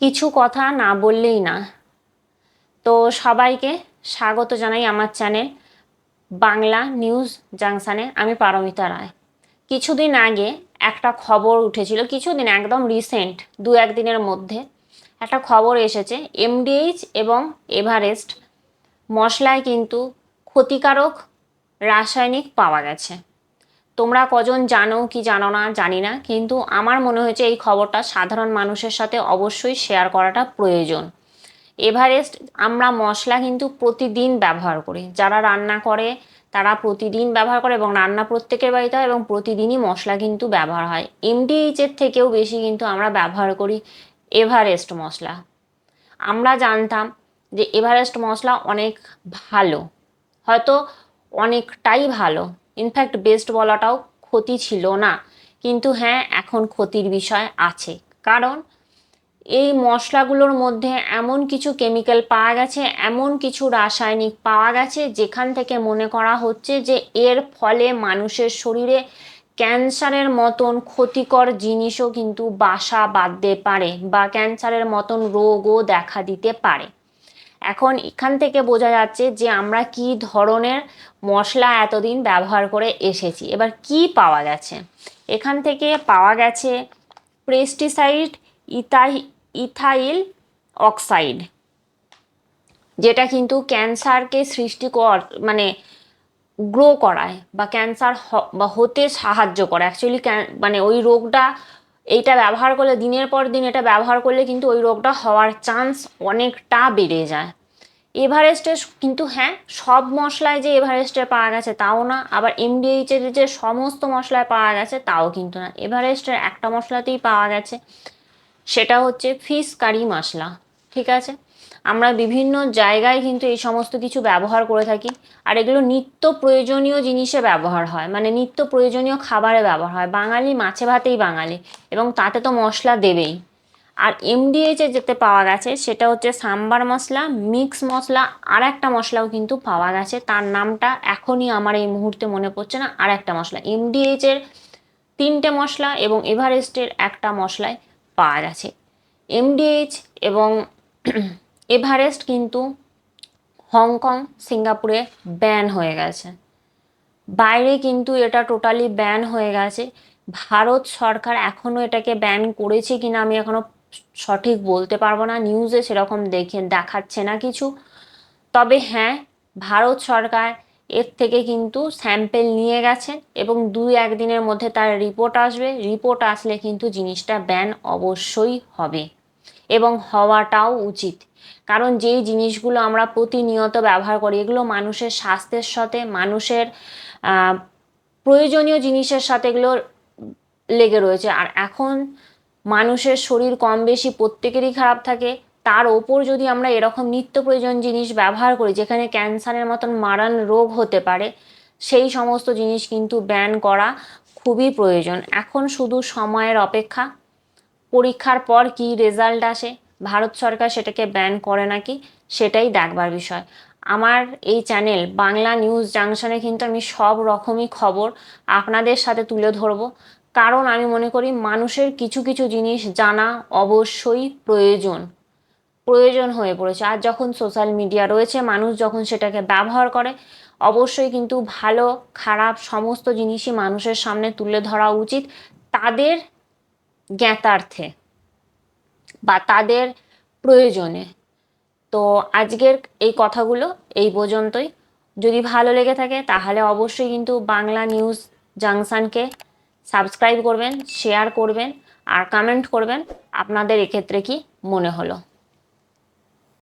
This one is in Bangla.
কিছু কথা না বললেই না। তো সবাইকে স্বাগত জানাই আমার চ্যানেল বাংলা নিউজ জাংশানে। আমি পারমিতা রায়। কিছুদিন আগে একটা খবর উঠেছিল, কিছুদিন একদম রিসেন্ট দু একদিনের মধ্যে একটা খবর এসেছে এমডিএইচ এবং এভারেস্ট মশলায় কিন্তু ক্ষতিকারক রাসায়নিক পাওয়া গেছে। তোমরা কজন জানো কি জানো না জানি না, কিন্তু আমার মনে হয়েছে এই খবরটা সাধারণ মানুষের সাথে অবশ্যই শেয়ার করাটা প্রয়োজন। এভারেস্ট আমরা মশলা কিন্তু প্রতিদিন ব্যবহার করি। যারা রান্না করে, তারা প্রতিদিন ব্যবহার করে এবং রান্না প্রত্যেকের বাড়িতে হয় এবং প্রতিদিনই মশলা কিন্তু ব্যবহার হয়। এমডিএইচের থেকেও বেশি কিন্তু আমরা ব্যবহার করি এভারেস্ট মশলা। আমরা জানতাম যে এভারেস্ট মশলা অনেক ভালো, হয়তো অনেকটাই ভালো ইনফ্যাক্ট বেস্ট বলাটাও ক্ষতি ছিল না। কিন্তু হ্যাঁ এখন ক্ষতির বিষয় আছে। কারণ এই মশলাগুলোর মধ্যে এমন কিছু কেমিক্যাল পাওয়া গেছে, এমন কিছু রাসায়নিক পাওয়া গেছে, যেখান থেকে মনে করা হচ্ছে যে এর ফলে মানুষের শরীরে ক্যান্সারের মতন ক্ষতিকর জিনিসও কিন্তু বাসা বাঁধতে পারে বা ক্যান্সারের মতন রোগও দেখা দিতে পারে। এখন এখান থেকে বোঝা যাচ্ছে যে আমরা কি ধরনের মশলা এতদিন ব্যবহার করে এসেছি। এবার কি পাওয়া গেছে? এখান থেকে পাওয়া গেছে পেস্টিসাইড ইথাই, ইথাইল অক্সাইড যেটা কিন্তু ক্যান্সারকে সৃষ্টি কর মানে গ্রো করায় বা ক্যান্সার বা হতে সাহায্য করে। অ্যাকচুয়ালি মানে ওই রোগটা এইটা ব্যবহার করলে, দিনের পর দিন এটা ব্যবহার করলে কিন্তু ওই রোগটা হওয়ার চান্স অনেকটা বেড়ে যায়। এভারেস্টের কিন্তু হ্যাঁ সব মশলায় যে এভারেস্টে পাওয়া গেছে তাও না, আবার এমডিএইচের যে সমস্ত মশলায় পাওয়া গেছে তাও কিন্তু না। এভারেস্টের একটা মশলাতেই পাওয়া গেছে, সেটা হচ্ছে ফিশ কারি মশলা, ঠিক আছে? আমরা বিভিন্ন জায়গায় কিন্তু এই সমস্ত কিছু ব্যবহার করে থাকি। আর এগুলো নিত্য প্রয়োজনীয় জিনিসে ব্যবহার হয়। মানে নিত্য প্রয়োজনীয় খাবারে ব্যবহার হয়। বাঙালি মাছে ভাতেই বাঙালি এবং তাতে তো মশলা দেবেই। আর এমডিএইচে যেতে পাওয়া গেছে, সেটা হচ্ছে সাম্বার মশলা, মিক্স মশলা আর একটা মশলাও কিন্তু পাওয়া গেছে। তার নামটা এখনই আমার এই মুহূর্তে মনে পড়ছে না। আর একটা মশলা এমডিএইচের তিনটে মশলা এবং এভারেস্টের একটা মশলায় পাওয়া গেছে। এমডিএইচ এবং এভারেস্ট কিন্তু হংকং, সিঙ্গাপুরে ব্যান হয়ে গেছে। বাইরে কিন্তু এটা টোটালি ব্যান হয়ে গেছে। ভারত সরকার এখনও এটাকে ব্যান করেছে কিনা আমি এখনও সঠিক বলতে পারব না। নিউজে সেরকম দেখে, দেখাচ্ছে না কিছু। তবে হ্যাঁ ভারত সরকার এর থেকে কিন্তু স্যাম্পেল নিয়ে গেছেন এবং দুই একদিনের মধ্যে তার রিপোর্ট আসবে। রিপোর্ট আসলে কিন্তু জিনিসটা ব্যান অবশ্যই হবে এবং হওয়াটাও উচিত। কারণ যেই জিনিসগুলো আমরা প্রতিনিয়ত ব্যবহার করি, এগুলো মানুষের স্বাস্থ্যের সাথে, মানুষের প্রয়োজনীয় জিনিসের সাথে এগুলো লেগে রয়েছে। আর এখন মানুষের শরীর কম বেশি প্রত্যেকেরই খারাপ থাকে। তার ওপর যদি আমরা এরকম নিত্য প্রয়োজন জিনিস ব্যবহার করি, যেখানে ক্যান্সারের মতন মারান রোগ হতে পারে, সেই সমস্ত জিনিস কিন্তু ব্যান করা খুবই প্রয়োজন। এখন শুধু সময়ের অপেক্ষা, পরীক্ষার পর কি রেজাল্ট আসে ভারত সরকার সেটাকে ব্যান করে নাকি? সেটাই দেখবার বিষয়। আমার এই চ্যানেল বাংলা নিউজ জাংশনে কিন্তু আমি সব রকমই খবর আপনাদের সাথে তুলে ধরবো। কারণ আমি মনে করি মানুষের কিছু কিছু জিনিস জানা অবশ্যই প্রয়োজন। প্রয়োজন হয়ে পড়েছে। আর যখন সোশ্যাল মিডিয়া রয়েছে, মানুষ যখন সেটাকে ব্যবহার করে, অবশ্যই কিন্তু ভালো, খারাপ সমস্ত জিনিসই মানুষের সামনে তুলে ধরা উচিত তাদের জ্ঞাতার্থে। বা তাদের প্রয়োজনে। তো আজকের এই কথাগুলো এই পর্যন্তই। যদি ভালো লেগে থাকে তাহলে অবশ্যই কিন্তু বাংলা নিউজ জাংশনকে সাবস্ক্রাইব করবেন, শেয়ার করবেন আর কমেন্ট করবেন। আপনাদের এক্ষেত্রে কি মনে হলো?